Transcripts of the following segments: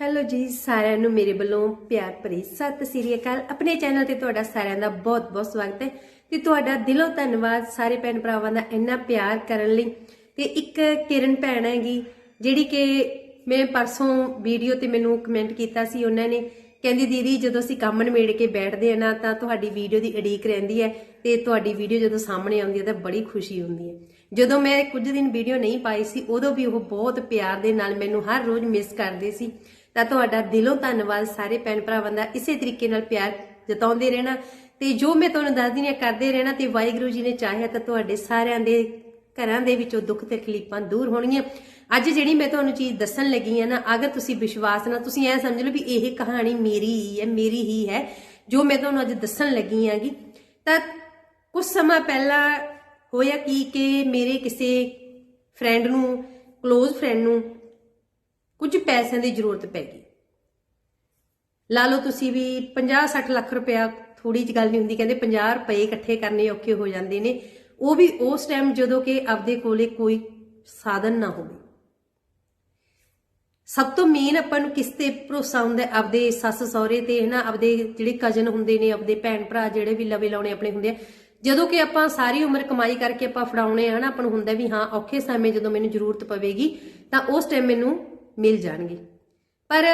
Hello ਜੀ, ਸਾਰਿਆਂ ਨੂੰ ਮੇਰੇ ਵੱਲੋਂ ਪਿਆਰ ਭਰੀ ਸਤਿ ਸ੍ਰੀ ਅਕਾਲ। ਆਪਣੇ ਚੈਨਲ ਤੇ ਤੁਹਾਡਾ ਸਾਰਿਆਂ ਦਾ ਬਹੁਤ-ਬਹੁਤ ਸਵਾਗਤ ਹੈ ਤੇ ਤੁਹਾਡਾ ਦਿਲੋਂ ਧੰਨਵਾਦ ਸਾਰੇ ਭੈਣ ਭਰਾਵਾਂ ਦਾ ਇੰਨਾ ਪਿਆਰ ਕਰਨ ਲਈ। ਤੇ ਇੱਕ ਕਿਰਨ ਭੈਣ ਹੈਗੀ, ਜਿਹੜੀ ਕਿ ਮੈਂ ਪਰਸੋਂ ਵੀਡੀਓ ਤੇ ਮੈਨੂੰ ਕਮੈਂਟ ਕੀਤਾ ਸੀ, ਉਹਨਾਂ ਨੇ ਕਹਿੰਦੀ, ਦੀਦੀ, ਜਦੋਂ ਅਸੀਂ ਕੰਮ ਨਿਬੇੜ ਕੇ ਬੈਠਦੇ ਆ ਨਾ, ਤਾਂ ਤੁਹਾਡੀ ਵੀਡੀਓ ਦੀ ਉਡੀਕ ਰਹਿੰਦੀ ਹੈ ਤੇ ਤੁਹਾਡੀ ਵੀਡੀਓ ਜਦੋਂ ਸਾਹਮਣੇ ਆਉਂਦੀ ਹੈ ਤਾਂ ਬੜੀ ਖੁਸ਼ੀ ਹੁੰਦੀ ਹੈ। ਜਦੋਂ ਮੈਂ ਕੁਝ ਦਿਨ ਵੀਡੀਓ ਨਹੀਂ ਪਾਈ ਸੀ, ਉਦੋਂ ਵੀ ਉਹ ਬਹੁਤ ਪਿਆਰ ਦੇ ਨਾਲ ਮੈਨੂੰ ਹਰ ਰੋਜ਼ ਮਿਸ ਕਰਦੇ ਸੀ। ਤਾਂ ਤੁਹਾਡਾ ਦਿਲੋਂ ਧੰਨਵਾਦ ਸਾਰੇ ਭੈਣ ਭਰਾਵਾਂ ਦਾ ਇਸੇ ਤਰੀਕੇ ਨਾਲ ਪਿਆਰ ਜਤਾਉਂਦੇ ਰਹਿਣਾ। ਤੇ ਜੋ ਮੈਂ ਤੁਹਾਨੂੰ ਦੱਸਦੀ ਹਾਂ, ਕਰਦੇ ਰਹਿਣਾ ਤੇ ਵਾਹਿਗੁਰੂ ਜੀ ਨੇ ਚਾਹਿਆ ਤਾਂ ਤੁਹਾਡੇ ਸਾਰਿਆਂ ਦੇ ਘਰਾਂ ਦੇ ਵਿੱਚੋਂ ਦੁੱਖ ਤਕਲੀਫਾਂ ਦੂਰ ਹੋਣਗੀਆਂ। ਅੱਜ ਜਿਹੜੀ ਮੈਂ ਤੁਹਾਨੂੰ ਚੀਜ਼ ਦੱਸਣ ਲੱਗੀ ਆ ਨਾ, ਅਗਰ ਤੁਸੀਂ ਵਿਸ਼ਵਾਸ ਨਾਲ, ਤੁਸੀਂ ਐ ਸਮਝ ਲਓ ਵੀ ਇਹ ਕਹਾਣੀ ਮੇਰੀ ਹੀ ਹੈ, ਮੇਰੀ ਹੀ ਹੈ, ਜੋ ਮੈਂ ਤੁਹਾਨੂੰ ਅੱਜ ਦੱਸਣ ਲੱਗੀ ਆਂਗੀ ਤਾਂ ਕੁਝ ਸਮਾਂ ਪਹਿਲਾਂ ਹੋਇਆ ਕੀ ਕਿ ਮੇਰੇ ਕਿਸੇ ਫਰੈਂਡ ਨੂੰ ক্লোਜ਼ ਫਰੈਂਡ ਨੂੰ ਕੁਝ ਪੈਸਿਆਂ ਦੀ ਜ਼ਰੂਰਤ ਪੈ ਗਈ। ਲਾ ਲਓ ਤੁਸੀਂ ਵੀ 50-60 ਲੱਖ ਰੁਪਇਆ ਥੋੜੀ ਜਿਹੀ ਗੱਲ ਨਹੀਂ ਹੁੰਦੀ, ਕਹਿੰਦੇ 50 ਰੁਪਏ ਇਕੱਠੇ ਕਰਨੇ ਔਖੇ ਹੋ ਜਾਂਦੇ ਨੇ। ਉਹ ਵੀ ਉਸ ਟਾਈਮ ਜਦੋਂ ਕਿ ਆਪਦੇ ਕੋਲੇ ਕੋਈ ਸਾਧਨ ਨਾ ਹੋਵੇ। ਸਭ ਤੋਂ ਮੇਨ ਆਪਾਂ ਨੂੰ ਕਿਸ ਤੇ ਭਰੋਸਾ ਹੁੰਦਾ ਆਪਦੇ ਸੱਸ ਸਹੁਰੇ ਤੇ, ਹਨਾ? ਆਪਦੇ ਜਿਹੜੇ ਕਜ਼ਨ ਹੁੰਦੇ ਨੇ, ਆਪਦੇ ਭੈਣ ਭਰਾ ਜਿਹੜੇ ਵੀ ਲਵੇ ਲਾਉਣੇ ਆਪਣੇ ਹੁੰਦੇ ਆ। ਜਦੋਂ ਕਿ ਆਪਾਂ ਸਾਰੀ ਉਮਰ ਕਮਾਈ ਕਰਕੇ ਆਪਾਂ ਫੜਾਉਣੇ ਆ, ਹਨਾ? ਆਪਾਂ ਨੂੰ ਹੁੰਦਾ ਵੀ ਹਾਂ, ਔਖੇ ਸਮੇਂ ਜਦੋਂ ਮੈਨੂੰ ਜ਼ਰੂਰਤ ਪਵੇਗੀ, ਤਾਂ ਉਸ ਟਾਈਮ ਮੈਨੂੰ ਮਿਲ ਜਾਣਗੇ। ਪਰ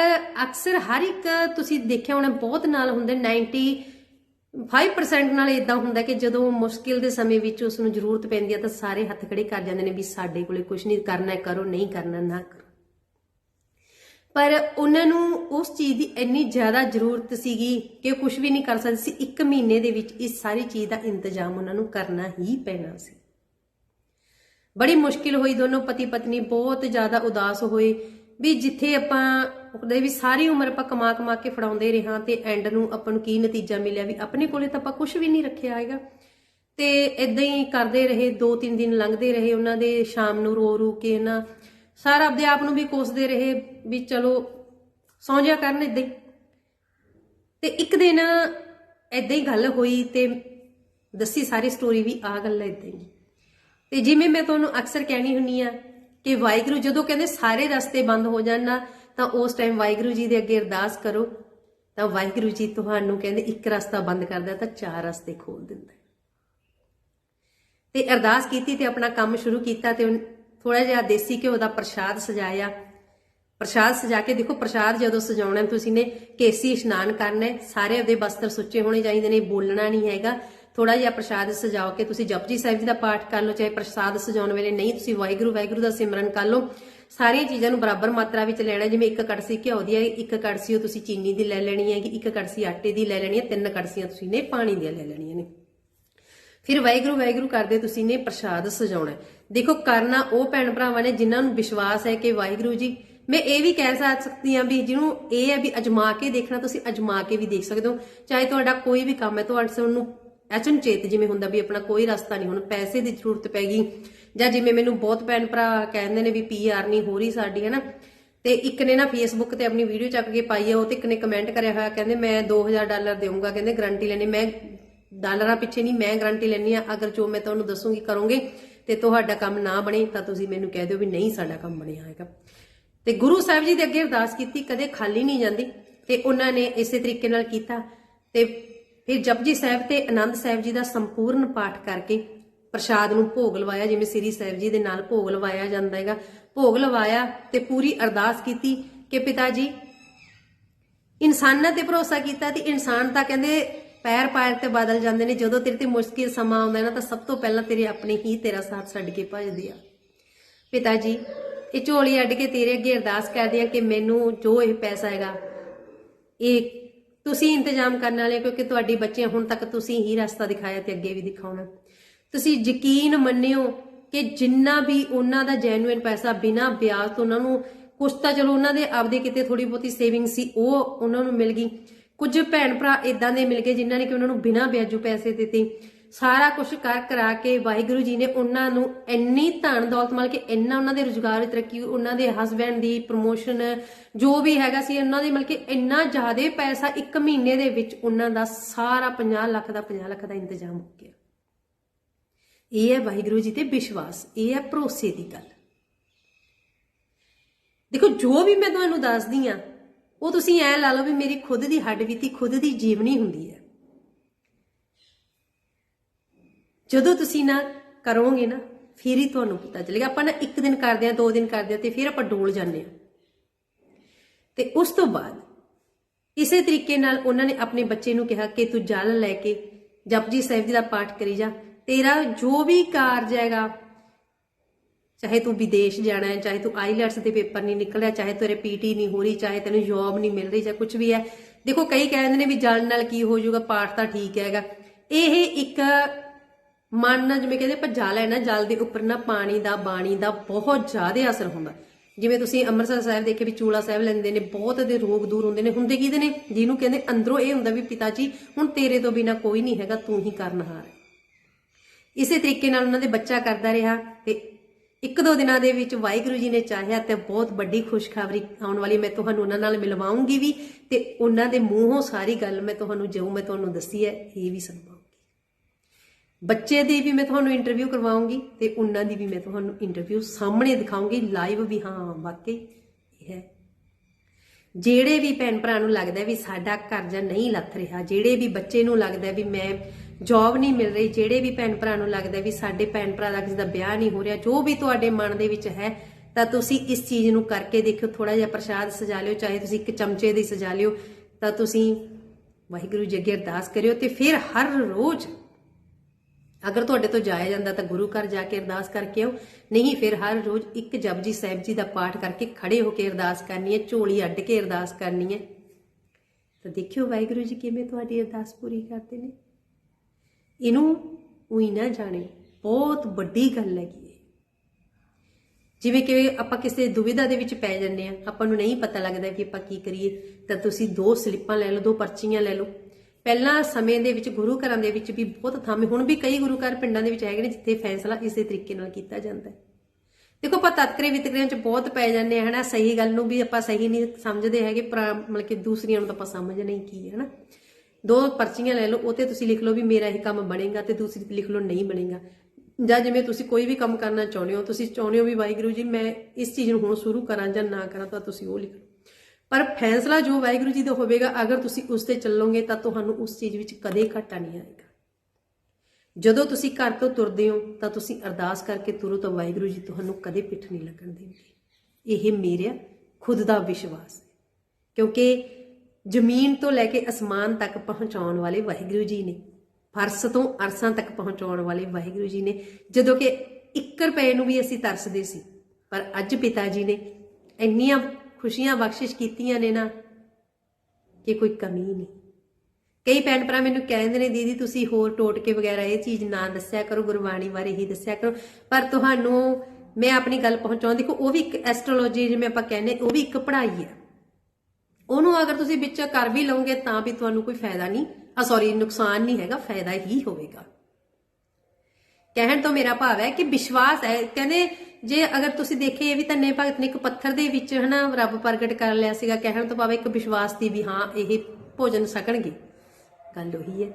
ਅਕਸਰ ਹਰ ਇੱਕ ਤੁਸੀਂ ਦੇਖਿਆ ਹੋਣਾ ਬਹੁਤ ਨਾਲ ਹੁੰਦੇ 95% ਨਾਲ ਇਦਾਂ ਹੁੰਦਾ ਕਿ ਜਦੋਂ ਮੁਸ਼ਕਿਲ ਦੇ ਸਮੇਂ ਵਿੱਚ ਉਸ ਨੂੰ ਜ਼ਰੂਰਤ ਪੈਂਦੀ ਹੈ ਤਾਂ ਸਾਰੇ ਹੱਥ ਖੜੇ ਕਰ ਜਾਂਦੇ ਨੇ ਵੀ ਸਾਡੇ ਕੋਲੇ ਕੁਝ ਨਹੀਂ ਕਰਨਾ ਹੈ, ਕਰੋ ਨਹੀਂ ਕਰਨਾ ਨਾ ਕਰੋ। ਪਰ ਉਹਨਾਂ ਨੂੰ ਉਸ ਚੀਜ਼ ਦੀ ਇੰਨੀ ਜ਼ਿਆਦਾ ਜ਼ਰੂਰਤ ਸੀਗੀ ਕਿ ਕੁਝ ਵੀ ਨਹੀਂ ਕਰ ਸਕਦੇ ਸੀ। ਇੱਕ ਮਹੀਨੇ ਦੇ ਵਿੱਚ ਇਸ ਸਾਰੀ ਚੀਜ਼ ਦਾ ਇੰਤਜ਼ਾਮ ਉਹਨਾਂ ਨੂੰ ਕਰਨਾ ਹੀ ਪੈਣਾ ਸੀ। ਬੜੀ ਮੁਸ਼ਕਿਲ ਹੋਈ ਦੋਨੋਂ ਪਤੀ ਪਤਨੀ ਬਹੁਤ ਜ਼ਿਆਦਾ ਉਦਾਸ ਹੋਏ। ਵੀ ਜਿੱਥੇ ਆਪਾਂ ਉਹਦੇ ਵੀ ਸਾਰੀ ਉਮਰ ਆਪਾਂ ਕਮਾ ਕਮਾ ਕੇ ਫੜਾਉਂਦੇ ਰਹਾਂ ਤੇ ਐਂਡ ਨੂੰ ਆਪਾਂ ਨੂੰ ਕੀ ਨਤੀਜਾ ਮਿਲਿਆ ਵੀ ਆਪਣੇ ਕੋਲੇ ਤਾਂ ਆਪਾਂ ਕੁਝ ਵੀ ਨਹੀਂ ਰੱਖਿਆ ਹੈਗਾ। ਤੇ ਇਦਾਂ ਹੀ ਕਰਦੇ ਰਹੇ ਦੋ ਤਿੰਨ ਦਿਨ ਲੰਘਦੇ ਰਹੇ ਉਹਨਾਂ ਦੇ, ਸ਼ਾਮ ਨੂੰ ਰੋ ਰੋ ਕੇ ਨਾ, ਸਾਰਾ ਆਪਦੇ ਆਪ ਨੂੰ ਵੀ ਕੋਸਦੇ ਰਹੇ ਵੀ ਚਲੋ ਸੌਂ ਜਾ ਕਰਨ ਇਦਾਂ ਹੀ। ਤੇ ਇੱਕ ਦਿਨ ਇਦਾਂ ਹੀ ਗੱਲ ਹੋਈ ਤੇ ਦੱਸੀ ਸਾਰੀ ਸਟੋਰੀ ਵੀ ਆ ਗੱਲ ਇਦਾਂ ਹੀ। ਤੇ ਜਿਵੇਂ ਮੈਂ ਤੁਹਾਨੂੰ ਅਕਸਰ ਕਹਿਣੀ ਹੁੰਨੀ ਆ ਕਿ ਵਾਹਿਗੁਰੂ ਜਦੋਂ ਕਹਿੰਦੇ ਸਾਰੇ ਰਸਤੇ ਬੰਦ ਹੋ ਜਾਣ ਨਾ, ਤਾਂ ਉਸ ਟਾਈਮ ਵਾਹਿਗੁਰੂ ਜੀ ਦੇ ਅੱਗੇ ਅਰਦਾਸ ਕਰੋ, ਤਾਂ ਵਾਹਿਗੁਰੂ ਜੀ ਤੁਹਾਨੂੰ ਕਹਿੰਦੇ ਇੱਕ ਰਸਤਾ ਬੰਦ ਕਰਦਾ ਤਾਂ ਚਾਰ ਰਸਤੇ ਖੋਲ ਦਿੰਦਾ ਤੇ ਅਰਦਾਸ ਕੀਤੀ ਤੇ ਆਪਣਾ ਕੰਮ ਸ਼ੁਰੂ ਕੀਤਾ ਤੇ ਥੋੜਾ ਜਿਹਾ ਦੇਸੀ ਘਿਓ ਦਾ ਪ੍ਰਸ਼ਾਦ ਸਜਾਇਆ। ਪ੍ਰਸ਼ਾਦ ਸਜਾ ਕੇ ਦੇਖੋ, ਪ੍ਰਸ਼ਾਦ ਜਦੋਂ ਸਜਾਉਣਾ ਤੁਸੀਂ ਨੇ, ਕੇਸੀ ਇਸ਼ਨਾਨ ਕਰਨਾ ਸਾਰੇ ਉਹਦੇ ਬਸਤਰ ਸੁੱਚੇ ਹੋਣੇ ਚਾਹੀਦੇ ਨੇ, ਬੋਲਣਾ ਨਹੀਂ ਹੈਗਾ। ਥੋੜਾ ਜਿਹਾ ਪ੍ਰਸ਼ਾਦ ਸਜਾਓ ਕੇ ਤੁਸੀਂ ਜਪਜੀ ਸਾਹਿਬ ਜੀ ਦਾ ਪਾਠ ਕਰ ਲਓ, ਚਾਹੇ ਪ੍ਰਸ਼ਾਦ ਸਜਾਉਣ ਵੇਲੇ ਨਹੀਂ, ਤੁਸੀਂ ਵਾਹਿਗੁਰੂ ਵਾਹਿਗੁਰੂ ਦਾ ਸਿਮਰਨ ਕਰ ਲਓ। ਸਾਰੀਆਂ ਚੀਜ਼ਾਂ ਨੂੰ ਬਰਾਬਰ ਮਾਤਰਾ ਵਿੱਚ ਲੈਣਾ, ਜਿਵੇਂ ਇੱਕ ਕੜਸੀ ਘਿਓ ਦੀ ਹੈ, ਇੱਕ ਕੜਸੀ ਉਹ ਤੁਸੀਂ ਚੀਨੀ ਦੀ ਲੈ ਲੈਣੀ ਹੈਗੀ ਇੱਕ ਕੜਸੀ ਆਟੇ ਦੀ ਲੈ ਲੈਣੀ ਹੈ, ਤਿੰਨ ਕੜਸੀਆਂ ਤੁਸੀਂ ਨੇ ਪਾਣੀ ਦੀਆਂ ਲੈ ਲੈਣੀਆਂ ਨੇ। ਫਿਰ ਵਾਹਿਗੁਰੂ ਵਾਹਿਗੁਰੂ ਕਰਦੇ ਤੁਸੀਂ ਨੇ ਪ੍ਰਸ਼ਾਦ ਸਜਾਉਣਾ। ਦੇਖੋ, ਕਰਨਾ ਉਹ ਭੈਣ ਭਰਾਵਾਂ ਨੇ ਜਿਨ੍ਹਾਂ ਨੂੰ ਵਿਸ਼ਵਾਸ ਹੈ ਕਿ ਵਾਹਿਗੁਰੂ ਜੀ, ਮੈਂ ਇਹ ਵੀ ਕਹਿ ਸਕਦੀ ਹਾਂ ਵੀ ਜਿਹਨੂੰ ਇਹ ਹੈ ਵੀ ਅਜਮਾ ਕੇ ਦੇਖਣਾ, ਤੁਸੀਂ ਅਜਮਾ ਕੇ ਵੀ ਦੇਖ ਸਕਦੇ ਹੋ। ਚਾਹੇ ਤੁਹਾਡਾ ਕੋਈ ਵੀ ਕੰਮ ਹੈ, ਤੁਹਾਡੇ ਨੂੰ ਅਚਨਚੇਤ ਜਿਵੇਂ ਹੁੰਦਾ ਵੀ ਆਪਣਾ ਕੋਈ ਰਸਤਾ ਨਹੀਂ, ਹੁਣ ਪੈਸੇ ਦੀ ਜ਼ਰੂਰਤ ਪੈ ਗਈ। ਜਾਂ ਜਿਵੇਂ ਮੈਨੂੰ ਬਹੁਤ ਭੈਣ ਭਰਾ ਕਹਿੰਦੇ ਨੇ ਵੀ ਪੀਆਰ ਨਹੀਂ ਹੋ ਰਹੀ ਸਾਡੀ ਹੈ ਨਾ ਤੇ ਇੱਕ ਨੇ ਨਾ ਫੇਸਬੁੱਕ ਤੇ ਆਪਣੀ ਵੀਡੀਓ ਚੱਕ ਕੇ ਪਾਈ ਹੈ ਉਹ ਤੇ ਇੱਕ ਨੇ ਕਮੈਂਟ ਕਰਿਆ ਹੋਇਆ, ਕਹਿੰਦੇ ਮੈਂ 2000 ਡਾਲਰ ਦੇਵਾਂਗਾ ਕਹਿੰਦੇ ਗਰੰਟੀ ਲੈਣੀ, ਮੈਂ ਡਾਲਰਾਂ ਪਿੱਛੇ ਨਹੀਂ, ਮੈਂ ਗਰੰਟੀ ਲੈਣੀ ਆ, ਅਗਰ ਜੋ ਮੈਂ ਤੁਹਾਨੂੰ ਦੱਸੂਗੀ ਕਰੋਗੇ, ਤੇ ਤੁਹਾਡਾ ਕੰਮ ਨਾ ਬਣੇ, ਤਾਂ ਤੁਸੀਂ ਮੈਨੂੰ ਕਹਿ ਦਿਓ ਵੀ ਨਹੀਂ ਸਾਡਾ ਕੰਮ ਬਣਿਆ ਹੈਗਾ। ਤੇ ਗੁਰੂ ਸਾਹਿਬ ਜੀ ਦੇ ਅੱਗੇ ਅਰਦਾਸ ਕੀਤੀ, ਕਦੇ ਖਾਲੀ ਨਹੀਂ ਜਾਂਦੀ, ਤੇ ਉਹਨਾਂ ਨੇ ਇਸੇ ਤਰੀਕੇ ਨਾਲ ਕੀਤਾ, ਤੇ ਫਿਰ ਜਪਜੀ ਸਾਹਿਬ ਤੇ ਆਨੰਦ ਸਾਹਿਬ ਜੀ ਦਾ ਸੰਪੂਰਨ ਪਾਠ ਕਰਕੇ ਪ੍ਰਸ਼ਾਦ ਨੂੰ ਭੋਗ ਲਵਾਇਆ, ਜਿਵੇਂ ਸ੍ਰੀ ਸਾਹਿਬ ਜੀ ਦੇ ਨਾਲ ਭੋਗ ਲਵਾਇਆ ਜਾਂਦਾ ਹੈਗਾ। ਭੋਗ ਲਵਾਇਆ ਤੇ ਪੂਰੀ ਅਰਦਾਸ ਕੀਤੀ ਕਿ ਪਿਤਾ ਜੀ, ਇਨਸਾਨਾਂ ਤੇ ਭਰੋਸਾ ਕੀਤਾ ਤੇ ਇਨਸਾਨ ਤਾਂ ਕਹਿੰਦੇ ਪੈਰ ਪੈਰ ਤੇ ਬਦਲ ਜਾਂਦੇ ਨੇ, ਜਦੋਂ ਤੇਰੇ ਤੇ ਮੁਸ਼ਕਿਲ ਸਮਾਂ ਆਉਂਦਾ ਨਾ, ਤਾਂ ਸਭ ਤੋਂ ਪਹਿਲਾਂ ਤੇਰੇ ਆਪਣੇ ਹੀ ਤੇਰਾ ਸਾਥ ਛੱਡ ਕੇ ਭੱਜਦੇ ਆ। ਪਿਤਾ ਜੀ, ਇਹ ਝੋਲੀ ਅੱਡ ਕੇ ਤੇਰੇ ਅੱਗੇ ਅਰਦਾਸ ਕਰਦੇ ਆ ਕਿ ਮੈਨੂੰ ਜੋ ਇਹ ਪੈਸਾ ਹੈਗਾ, ਇਹ ਤੁਸੀਂ ਇੰਤਜ਼ਾਮ ਕਰਨ ਵਾਲੇ ਹੋ ਕਿਉਂਕਿ ਤੁਹਾਡੀ ਬੱਚੀਆਂ ਹੁਣ ਤੱਕ ਤੁਸੀਂ ਹੀ ਰਸਤਾ ਦਿਖਾਇਆ ਤੇ ਅੱਗੇ ਵੀ ਦਿਖਾਉਣਾ। ਤੁਸੀਂ ਯਕੀਨ ਮੰਨਿਓ ਕਿ ਜਿੰਨਾ ਵੀ ਉਹਨਾਂ ਦਾ ਜੈਨੂਇਨ ਪੈਸਾ ਬਿਨਾ ਵਿਆਜ ਤੋਂ ਉਹਨਾਂ ਨੂੰ ਕੁਛ ਤਾਂ ਚਲੋ ਉਹਨਾਂ ਦੇ ਆਪਦੇ ਕਿਤੇ ਥੋੜੀ ਬਹੁਤੀ ਸੇਵਿੰਗ ਸੀ, ਉਹ ਉਹਨਾਂ ਨੂੰ ਮਿਲ ਗਈ। ਕੁਝ ਭੈਣ ਭਰਾ ਇਦਾਂ ਦੇ ਮਿਲ ਗਏ ਜਿਨ੍ਹਾਂ ਨੇ ਕਿ ਉਹਨਾਂ ਨੂੰ ਬਿਨਾ ਵਿਆਜੂ ਪੈਸੇ ਦਿੱਤੇ। ਸਾਰਾ ਕੁਝ ਕਰ ਕਰਾ ਕੇ ਵਾਹਿਗੁਰੂ ਜੀ ਨੇ ਉਹਨਾਂ ਨੂੰ ਇੰਨੀ ਧਨ ਦੌਲਤ ਮਿਲ ਕੇ ਇੰਨਾ ਉਹਨਾਂ ਦੇ ਰੁਜ਼ਗਾਰ ਦੀ ਤਰੱਕੀ ਉਹਨਾਂ ਦੇ ਹਸਬੈਂਡ ਦੀ ਪ੍ਰਮੋਸ਼ਨ ਜੋ ਵੀ ਹੈਗਾ ਸੀ, ਉਹਨਾਂ ਦੇ ਮਿਲ ਕੇ ਇੰਨਾ ਜ਼ਿਆਦਾ ਪੈਸਾ ਇੱਕ ਮਹੀਨੇ ਦੇ ਵਿੱਚ ਉਹਨਾਂ ਦਾ ਸਾਰਾ 50 ਲੱਖ ਦਾ 50 ਲੱਖ ਦਾ ਇੰਤਜ਼ਾਮ ਹੋ ਗਿਆ। ਇਹ ਹੈ ਵਾਹਿਗੁਰੂ ਜੀ ਤੇ ਵਿਸ਼ਵਾਸ, ਇਹ ਹੈ ਭਰੋਸੇ ਦੀ ਗੱਲ। ਦੇਖੋ, ਜੋ ਵੀ ਮੈਂ ਤੁਹਾਨੂੰ ਦੱਸਦੀ ਆ ਉਹ ਤੁਸੀਂ ਐ ਲਾ ਲਓ ਵੀ ਮੇਰੀ ਖੁਦ ਦੀ ਹੱਡ ਬੀਤੀ, ਖੁਦ ਦੀ ਜੀਵਨੀ ਹੁੰਦੀ ਹੈ। ਜਦੋਂ ਤੁਸੀਂ ਨਾ ਕਰੋਗੇ ਨਾ, ਫਿਰ ਹੀ ਤੁਹਾਨੂੰ ਪਤਾ ਚੱਲੇਗਾ। ਆਪਾਂ ਨਾ ਇੱਕ ਦਿਨ ਕਰਦੇ ਆ ਦੋ ਦਿਨ ਕਰਦੇ ਆ ਤੇ ਫਿਰ ਆਪਾਂ ਡੋਲ ਜਾਂਦੇ ਆ ਤੇ ਉਸ ਤੋਂ ਬਾਅਦ ਇਸੇ ਤਰੀਕੇ ਨਾਲ ਉਹਨਾਂ ਨੇ ਆਪਣੇ ਬੱਚੇ ਨੂੰ ਕਿਹਾ ਕਿ ਤੂੰ ਜਲ ਲੈ ਕੇ ਜਪਜੀ ਸਾਹਿਬ ਜੀ ਦਾ ਪਾਠ ਕਰੀ ਜਾ। ਤੇਰਾ ਜੋ ਵੀ ਕਾਰਜ ਹੈਗਾ, ਚਾਹੇ ਤੂੰ ਵਿਦੇਸ਼ ਜਾਣਾ ਹੈ, ਚਾਹੇ ਤੂੰ ਆਈਲੈਟਸ ਦੇ ਪੇਪਰ ਨਹੀਂ ਨਿਕਲਿਆ, ਚਾਹੇ ਤੇਰੇ ਪੀਟੀ ਨਹੀਂ ਹੋ ਰਹੀ, ਚਾਹੇ ਤੈਨੂੰ ਜੌਬ ਨਹੀਂ ਮਿਲ ਰਹੀ ਜਾਂ ਕੁਝ ਵੀ ਹੈ। ਦੇਖੋ, ਕਈ ਕਹਿੰਦੇ ਨੇ ਵੀ ਜਲ ਨਾਲ ਕੀ ਹੋ ਜਾਊਗਾ, ਪਾਠ ਤਾਂ ਠੀਕ ਹੈਗਾ। ਇਹ ਇੱਕ ਮਨ ਨਾਲ ਜਿਵੇਂ ਕਹਿੰਦੇ ਆਪਾਂ ਜਲ ਹੈ ਨਾ, ਜਲ ਦੇ ਉੱਪਰ ਨਾ ਪਾਣੀ ਦਾ, ਬਾਣੀ ਦਾ ਬਹੁਤ ਜ਼ਿਆਦਾ ਅਸਰ ਹੁੰਦਾ। ਜਿਵੇਂ ਤੁਸੀਂ ਅੰਮ੍ਰਿਤਸਰ ਸਾਹਿਬ ਦੇਖੇ ਵੀ ਚੂਲਾ ਸਾਹਿਬ ਲੈਂਦੇ ਨੇ, ਬਹੁਤ ਦੇ ਰੋਗ ਦੂਰ ਹੁੰਦੇ ਨੇ। ਹੁੰਦੇ ਕਿਹਦੇ ਨੇ? ਜਿਹਨੂੰ ਕਹਿੰਦੇ ਅੰਦਰੋਂ ਇਹ ਹੁੰਦਾ ਵੀ ਪਿਤਾ ਜੀ ਹੁਣ ਤੇਰੇ ਤੋਂ ਬਿਨਾ ਕੋਈ ਨਹੀਂ ਹੈਗਾ, ਤੂੰ ਹੀ ਕਰਨਹਾਰ ਹੈ। ਇਸੇ ਤਰੀਕੇ ਨਾਲ ਉਹਨਾਂ ਦੇ ਬੱਚਾ ਕਰਦਾ ਰਿਹਾ ਤੇ ਇੱਕ ਦੋ ਦਿਨਾਂ ਦੇ ਵਿੱਚ ਵਾਹਿਗੁਰੂ ਜੀ ਨੇ ਚਾਹਿਆ ਤੇ ਬਹੁਤ ਵੱਡੀ ਖੁਸ਼ਖਬਰੀ ਆਉਣ ਵਾਲੀ ਮੈਂ ਤੁਹਾਨੂੰ ਉਹਨਾਂ ਨਾਲ ਮਿਲਵਾਉਂਗੀ ਵੀ ਤੇ ਉਹਨਾਂ ਦੇ ਮੂੰਹੋਂ ਸਾਰੀ ਗੱਲ ਮੈਂ ਤੁਹਾਨੂੰ ਜਿਉਂ ਮੈਂ ਤੁਹਾਨੂੰ ਦੱਸੀ ਹੈ, ਇਹ ਵੀ ਸੁਣਵਾਉਂਗੀ। ਬੱਚੇ ਦੀ ਵੀ ਮੈਂ ਤੁਹਾਨੂੰ ਇੰਟਰਵਿਊ ਕਰਵਾਉਂਗੀ ਤੇ ਉਹਨਾਂ ਦੀ ਵੀ ਮੈਂ ਤੁਹਾਨੂੰ ਇੰਟਰਵਿਊ ਸਾਹਮਣੇ ਦਿਖਾਉਂਗੀ ਲਾਈਵ ਵੀ, ਹਾਂ, ਵਾਕਈ ਇਹ ਹੈ। ਜਿਹੜੇ ਵੀ ਭੈਣ ਭਰਾ ਨੂੰ ਲੱਗਦਾ ਵੀ ਸਾਡਾ ਕਰਜ਼ਾ ਨਹੀਂ ਲੱਥ ਰਿਹਾ, ਜਿਹੜੇ ਵੀ ਬੱਚੇ ਨੂੰ ਲੱਗਦਾ ਵੀ ਮੈਂ ਜੌਬ ਨਹੀਂ ਮਿਲ ਰਹੀ, ਜਿਹੜੇ ਵੀ ਭੈਣ ਭਰਾ ਨੂੰ ਲੱਗਦਾ ਵੀ ਸਾਡੇ ਭੈਣ ਭਰਾ ਦਾ ਕਿਸੇ ਦਾ ਵਿਆਹ ਨਹੀਂ ਹੋ ਰਿਹਾ, ਜੋ ਵੀ ਤੁਹਾਡੇ ਮਨ ਦੇ ਵਿੱਚ ਹੈ, ਤਾਂ ਤੁਸੀਂ ਇਸ ਚੀਜ਼ ਨੂੰ ਕਰਕੇ ਦੇਖਿਓ ਥੋੜਾ ਜਿਹਾ ਪ੍ਰਸ਼ਾਦ ਸਜਾ ਲਿਓ, ਚਾਹੇ ਤੁਸੀਂ ਇੱਕ ਚਮਚੇ ਦੀ ਸਜਾ ਲਿਓ, ਤਾਂ ਤੁਸੀਂ ਵਾਹਿਗੁਰੂ ਜੀ ਅੱਗੇ ਅਰਦਾਸ ਕਰਿਓ ਤੇ ਫਿਰ ਹਰ ਰੋਜ਼ ਅਗਰ ਤੁਹਾਡੇ ਤੋਂ ਜਾਇਆ ਜਾਂਦਾ ਤਾਂ ਗੁਰੂ ਘਰ ਜਾ ਕੇ ਅਰਦਾਸ ਕਰਕੇ ਆਓ। ਨਹੀਂ, ਫਿਰ ਹਰ ਰੋਜ਼ ਇੱਕ ਜਪਜੀ ਸਾਹਿਬ ਜੀ ਦਾ ਪਾਠ ਕਰਕੇ ਖੜੇ ਹੋ ਕੇ ਅਰਦਾਸ ਕਰਨੀ ਹੈ, ਝੋਲੀ ਅੱਡ ਕੇ ਅਰਦਾਸ ਕਰਨੀ ਹੈ। ਤਾਂ ਦੇਖਿਓ ਵਾਹਿਗੁਰੂ ਜੀ ਕਿਵੇਂ ਤੁਹਾਡੀ ਅਰਦਾਸ ਪੂਰੀ ਕਰਦੇ ਨੇ। ਇਹਨੂੰ ਉਹੀ ਨਾ ਜਾਣੇ, ਬਹੁਤ ਵੱਡੀ ਗੱਲ ਹੈਗੀ ਹੈ ਜਿਵੇਂ ਕਿ ਆਪਾਂ ਕਿਸੇ ਦੁਵਿਧਾ ਦੇ ਵਿੱਚ ਪੈ ਜੰਨੇ ਆ ਆਪਾਂ ਨੂੰ ਨਹੀਂ ਪਤਾ ਲੱਗਦਾ ਕਿ ਆਪਾਂ ਕੀ ਕਰੀਏ। ਤਾਂ ਤੁਸੀਂ ਦੋ ਸਲਿੱਪਾਂ ਲੈ ਲਓ, ਦੋ ਪਰਚੀਆਂ ਲੈ ਲਓ। ਪਹਿਲਾਂ ਸਮੇਂ ਦੇ ਵਿੱਚ, ਗੁਰੂ ਘਰਾਂ ਦੇ ਵਿੱਚ ਵੀ ਬਹੁਤ ਥਾਵੇਂ ਹੁਣ ਵੀ ਕਈ ਗੁਰੂ ਘਰ ਪਿੰਡਾਂ ਦੇ ਵਿੱਚ ਹੈਗੇ ਨੇ ਜਿੱਥੇ ਫੈਸਲਾ ਇਸੇ ਤਰੀਕੇ ਨਾਲ ਕੀਤਾ ਜਾਂਦਾ ਹੈ। ਦੇਖੋ, ਆਪਾਂ ਤਤਕਰੇ ਵਿਤਕਰਿਆਂ ਚ ਬਹੁਤ ਪੈ ਜਾਂਦੇ ਆ ਹਨਾ? ਸਹੀ ਗੱਲ ਨੂੰ ਵੀ ਆਪਾਂ ਸਹੀ ਨਹੀਂ ਸਮਝਦੇ ਹੈਗੇ, ਪਰ ਮਤਲਬ ਕਿ ਦੂਸਰੀਆਂ ਨੂੰ ਤਾਂ ਆਪਾਂ ਸਮਝ ਨਹੀਂ ਕੀ ਹੈ, ਹਨਾ? ਦੋ ਪਰਚੀਆਂ ਲੈ ਲਓ ਉਹ ਤੇ ਤੁਸੀਂ ਲਿਖ ਲਓ ਵੀ ਮੇਰਾ ਇਹ ਕੰਮ ਬਣੇਗਾ ਤੇ ਦੂਸਰੀ ਤੇ ਲਿਖ ਲਓ ਨਹੀਂ ਬਣੇਗਾ। ਜਾਂ ਜਿਵੇਂ ਤੁਸੀਂ ਕੋਈ ਵੀ ਕੰਮ ਕਰਨਾ ਚਾਹੁੰਦੇ ਹੋ, ਤੁਸੀਂ ਚਾਹੁੰਦੇ ਹੋ ਵੀ ਵਾਹਿਗੁਰੂ ਜੀ, ਮੈਂ ਇਸ ਚੀਜ਼ ਨੂੰ ਹੁਣ ਸ਼ੁਰੂ ਕਰਾਂ ਜਾਂ ਨਾ ਕਰਾਂ, ਤਾਂ ਤੁਸੀਂ ਉਹ ਲਿਖ ਲਓ। ਪਰ ਫੈਸਲਾ ਜੋ ਵਾਹਿਗੁਰੂ ਜੀ ਦਾ ਹੋਵੇਗਾ, ਅਗਰ ਤੁਸੀਂ ਉਸ ਤੇ ਚੱਲੋਗੇ, ਤਾਂ ਤੁਹਾਨੂੰ ਉਸ ਚੀਜ਼ ਵਿੱਚ ਕਦੇ ਘਾਟਾ ਨਹੀਂ ਆਏਗਾ। ਜਦੋਂ ਤੁਸੀਂ ਘਰ ਤੋਂ ਤੁਰਦੇ ਹੋ, ਤਾਂ ਤੁਸੀਂ ਅਰਦਾਸ ਕਰਕੇ ਤੁਰੋ ਤਾਂ ਵਾਹਿਗੁਰੂ ਜੀ ਤੁਹਾਨੂੰ ਕਦੇ ਪਿੱਠ ਨਹੀਂ ਲੱਗਣ ਦੇਣਗੇ ਇਹ ਮੇਰਾ, ਖੁਦ ਦਾ ਵਿਸ਼ਵਾਸ ਹੈ। ਕਿਉਂਕਿ ਜ਼ਮੀਨ ਤੋਂ ਲੈ ਕੇ ਅਸਮਾਨ ਤੱਕ ਪਹੁੰਚਾਉਣ ਵਾਲੇ ਵਾਹਿਗੁਰੂ ਜੀ ਨੇ, ਫਰਸ਼ ਤੋਂ ਅਰਸਾਂ ਤੱਕ ਪਹੁੰਚਾਉਣ ਵਾਲੇ ਵਾਹਿਗੁਰੂ ਜੀ ਨੇ, ਜਦੋਂ ਕਿ 1 ਰੁਪਏ ਨੂੰ ਵੀ ਅਸੀਂ ਤਰਸਦੇ ਸੀ। ਪਰ ਅੱਜ ਪਿਤਾ ਜੀ ਨੇ ਇੰਨੀਆਂ ਖੁਸ਼ੀਆਂ ਬਖਸ਼ਿਸ਼ ਕੀਤੀਆਂ ਨੇ ਨਾ, ਕਿ ਕੋਈ ਕਮੀ ਨਹੀਂ। ਕਈ ਭੈਣ ਭਰਾ ਮੈਨੂੰ ਕਹਿੰਦੇ ਨੇ, ਦੀਦੀ, ਤੁਸੀਂ ਹੋਰ ਟੋਟਕੇ ਵਗੈਰਾ ਇਹ ਚੀਜ਼ ਨਾ ਦੱਸਿਆ ਕਰੋ, ਗੁਰਬਾਣੀ ਬਾਰੇ ਹੀ ਦੱਸਿਆ ਕਰੋ। ਪਰ ਤੁਹਾਨੂੰ, ਮੈਂ ਆਪਣੀ ਗੱਲ ਪਹੁੰਚਾਉਣ ਦੇਖੋ ਉਹ ਵੀ ਇੱਕ ਐਸਟ੍ਰੋਲੋਜੀ ਜਿਵੇਂ ਆਪਾਂ ਕਹਿੰਦੇ, ਉਹ ਵੀ ਇੱਕ ਪੜ੍ਹਾਈ ਹੈ। ਉਹਨੂੰ ਅਗਰ ਤੁਸੀਂ ਵਿੱਚ ਕਰ ਵੀ ਲਓਗੇ, ਤਾਂ ਵੀ ਤੁਹਾਨੂੰ ਕੋਈ ਫਾਇਦਾ ਨਹੀਂ। ਆ ਸੌਰੀ ਨੁਕਸਾਨ ਨਹੀਂ ਹੈਗਾ, ਫਾਇਦਾ ਹੀ ਹੋਵੇਗਾ। ਕਹਿਣ ਤੋਂ ਮੇਰਾ ਭਾਵ ਹੈ ਕਿ ਵਿਸ਼ਵਾਸ ਹੈ। ਕਹਿੰਦੇ ਜੇ ਅਗਰ ਤੁਸੀਂ ਦੇਖੇ ਇਹ ਵੀ ਧੰਨੇ ਭਗਤ ਨੇ ਇੱਕ ਪੱਥਰ ਦੇ ਵਿੱਚ ਹਨਾ ਰੱਬ ਪ੍ਰਗਟ ਕਰ ਲਿਆ ਸੀਗਾ, ਕਹਿਣ ਤੋਂ ਭਾਵ ਇੱਕ ਵਿਸ਼ਵਾਸ ਦੀ ਵੀ ਹਾਂ, ਇਹ ਭੋਜਨ ਸਕਣਗੇ। ਗੱਲ ਉਹੀ ਹੈ।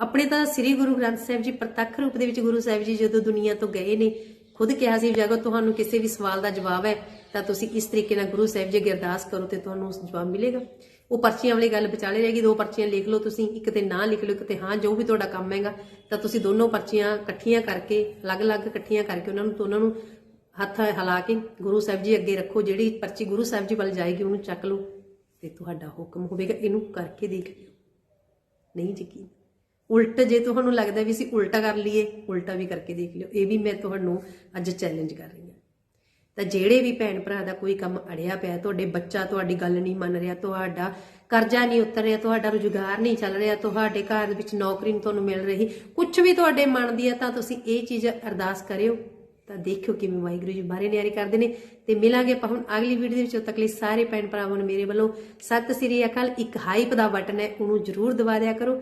ਆਪਣੇ ਤਾਂ ਸ੍ਰੀ ਗੁਰੂ ਗ੍ਰੰਥ ਸਾਹਿਬ ਜੀ ਪ੍ਰਤੱਖ ਰੂਪ ਦੇ ਵਿੱਚ ਗੁਰੂ ਸਾਹਿਬ ਜੀ ਜਦੋਂ ਦੁਨੀਆ ਤੋਂ ਗਏ ਨੇ, ਖੁਦ ਕਿਹਾ ਸੀ ਜਗੋ ਤੁਹਾਨੂੰ ਕਿਸੇ ਵੀ ਸਵਾਲ ਦਾ ਜਵਾਬ ਹੈ, ਤਾਂ ਤੁਸੀਂ ਇਸ ਤਰੀਕੇ ਨਾਲ ਗੁਰੂ ਸਾਹਿਬ ਜੀ ਅੱਗੇ ਅਰਦਾਸ ਕਰੋ ਤੇ ਤੁਹਾਨੂੰ ਉਸ ਜਵਾਬ ਮਿਲੇਗਾ। ਉਹ ਪਰਚੀਆਂ ਵਾਲੀ ਗੱਲ ਵਿਚਾਲੇ ਰਹੇਗੀ ਦੋ ਪਰਚੀਆਂ ਲਿਖ ਲਓ ਤੁਸੀਂ, ਇੱਕ ਤੇ ਨਾ ਲਿਖ ਲਓ, ਇੱਕ ਤੇ ਹਾਂ, ਜੋ ਵੀ ਤੁਹਾਡਾ ਕੰਮ ਹੈਗਾ, ਤਾਂ ਤੁਸੀਂ ਦੋਨੋਂ ਪਰਚੀਆਂ ਇਕੱਠੀਆਂ ਕਰਕੇ, ਅਲੱਗ-ਅਲੱਗ ਇਕੱਠੀਆਂ ਕਰਕੇ ਉਹਨਾਂ ਨੂੰ ਦੋਨਾਂ ਨੂੰ ਹੱਥ ਹਿਲਾ ਕੇ ਗੁਰੂ ਸਾਹਿਬ ਜੀ ਅੱਗੇ ਰੱਖੋ, ਜਿਹੜੀ ਪਰਚੀ ਗੁਰੂ ਸਾਹਿਬ ਜੀ ਵੱਲ ਜਾਏਗੀ ਉਹਨੂੰ ਚੱਕ ਲਓ ਤੇ ਤੁਹਾਡਾ ਹੁਕਮ ਹੋਵੇਗਾ। ਇਹਨੂੰ ਕਰਕੇ ਦੇਖ ਲਿਓ। ਨਹੀਂ ਯਕੀਨ। ਉਲਟ ਜੇ ਤੁਹਾਨੂੰ ਲੱਗਦਾ ਵੀ ਅਸੀਂ ਉਲਟਾ ਕਰ ਲਈਏ, ਉਲਟਾ ਵੀ ਕਰਕੇ ਦੇਖ ਲਿਓ। ਇਹ ਵੀ ਮੈਂ ਤੁਹਾਨੂੰ ਅੱਜ ਚੈਲੰਜ ਕਰ ਰਹੀ ਹਾਂ। ਤਾਂ ਜਿਹੜੇ ਵੀ ਭੈਣ ਭਰਾ ਦਾ ਕੋਈ ਕੰਮ ਅੜਿਆ ਪਿਆ, ਤੁਹਾਡੇ ਬੱਚਾ ਤੁਹਾਡੀ ਗੱਲ ਨਹੀਂ ਮੰਨ ਰਿਹਾ, ਤੁਹਾਡਾ ਕਰਜ਼ਾ ਨਹੀਂ ਉਤਰ ਰਿਹਾ, ਤੁਹਾਡਾ ਰੁਜ਼ਗਾਰ ਨਹੀਂ ਚੱਲ ਰਿਹਾ, ਤੁਹਾਡੇ ਘਰ ਦੇ ਵਿੱਚ ਨੌਕਰੀ ਨਹੀਂ ਤੁਹਾਨੂੰ ਮਿਲ ਰਹੀ ਕੁਝ ਵੀ ਤੁਹਾਡੇ ਮਨ ਦੀ ਹੈ ਤਾਂ ਤੁਸੀਂ ਇਹ ਚੀਜ਼ ਅਰਦਾਸ ਕਰਿਓ। ਤਾਂ ਦੇਖਿਓ ਕਿਵੇਂ ਵਾਹਿਗੁਰੂ ਜੀ ਬਾਰੇ ਨਿਆਰੇ ਕਰਦੇ ਨੇ। ਤੇ ਮਿਲਾਂਗੇ ਆਪਾਂ ਹੁਣ ਅਗਲੀ ਵੀਡੀਓ ਦੇ ਵਿੱਚ। ਉਦੋਂ ਤੱਕ ਲਈ ਸਾਰੇ ਭੈਣ ਭਰਾਵਾਂ ਨੂੰ ਮੇਰੇ ਵੱਲੋਂ ਸਤਿ ਸ੍ਰੀ ਅਕਾਲ। ਇੱਕ ਹਾਈਪ ਦਾ ਬਟਨ ਹੈ, ਉਹਨੂੰ ਜ਼ਰੂਰ ਦਬਾ ਦਿਆ ਕਰੋ।